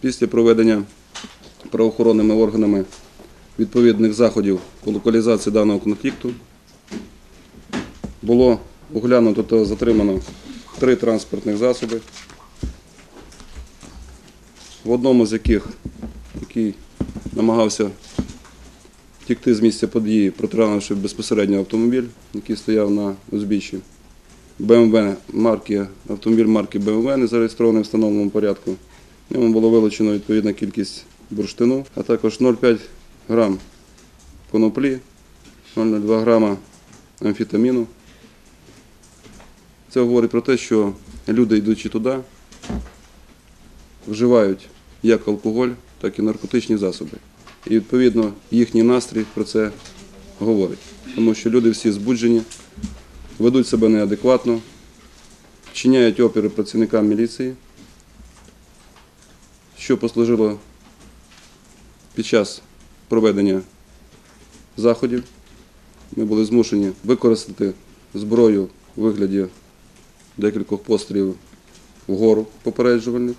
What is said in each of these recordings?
Після проведення правоохоронними органами відповідних заходів по локалізації даного конфлікту було оглянуто та затримано три транспортних засоби, в одному з яких, який намагався втікти з місця події, протаранивши безпосередньо автомобіль, який стояв на узбіччі. БМВ марки, автомобіль марки БМВ не зареєстрований в встановленому порядку. В ньому було вилучено відповідна кількість бурштину, а також 0,5 грам коноплі, 0,02 грама амфетаміну. Це говорить про те, що люди, йдучи туди, вживають як алкоголь, так і наркотичні засоби. І відповідно їхній настрій про це говорить. Тому що люди всі збуджені, ведуть себе неадекватно, вчиняють опіри працівникам міліції, що послужило під час проведення заходів. Ми були змушені використати зброю у вигляді декількох пострілів вгору попереджувальних,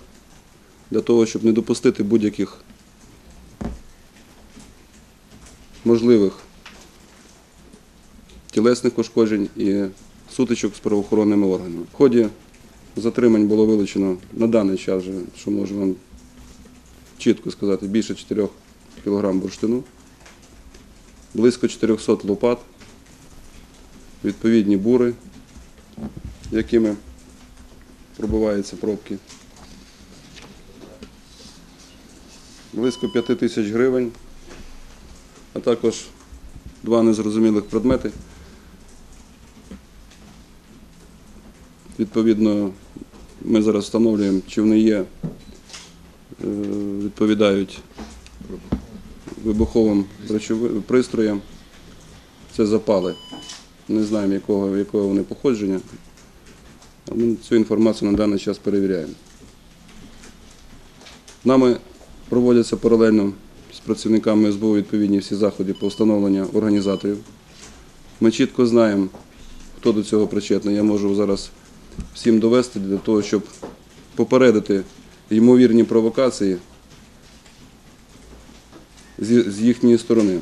для того, щоб не допустити будь-яких можливих тілесних ушкоджень і сутичок з правоохоронними органами. В ході затримань було вилучено на даний час, що можу вам чітко сказати, більше 4 кг бурштину, близько 400 лопат, відповідні бури, якими пробиваються пробки. Близько 5 тисяч гривень, а також два незрозумілих предмети. Відповідно, ми зараз встановлюємо, чи вони є, відповідають вибуховим пристроям. Це запали. Не знаємо, якого, якого вони походження. Ми цю інформацію на даний час перевіряємо. Нами проводяться паралельно з працівниками СБУ відповідні всі заходи по встановленню організаторів. Ми чітко знаємо, хто до цього причетний. Я можу зараз всім довести для того, щоб попередити ймовірні провокації з їхньої сторони.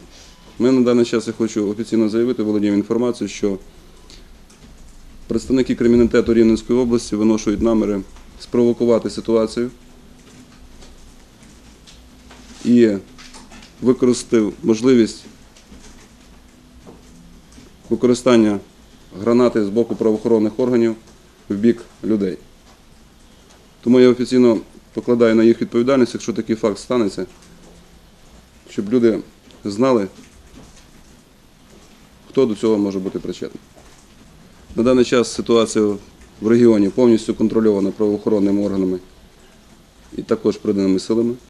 Ми на даний час я хочу офіційно заявити, володіємо інформацією, що представники кримінальтету Рівненської області виношують наміри спровокувати ситуацію і використати можливість використання гранати з боку правоохоронних органів в бік людей. Тому я офіційно покладаю на їх відповідальність, якщо такий факт станеться, щоб люди знали, хто до цього може бути причетний. На даний час ситуація в регіоні повністю контрольована правоохоронними органами і також приданими силами.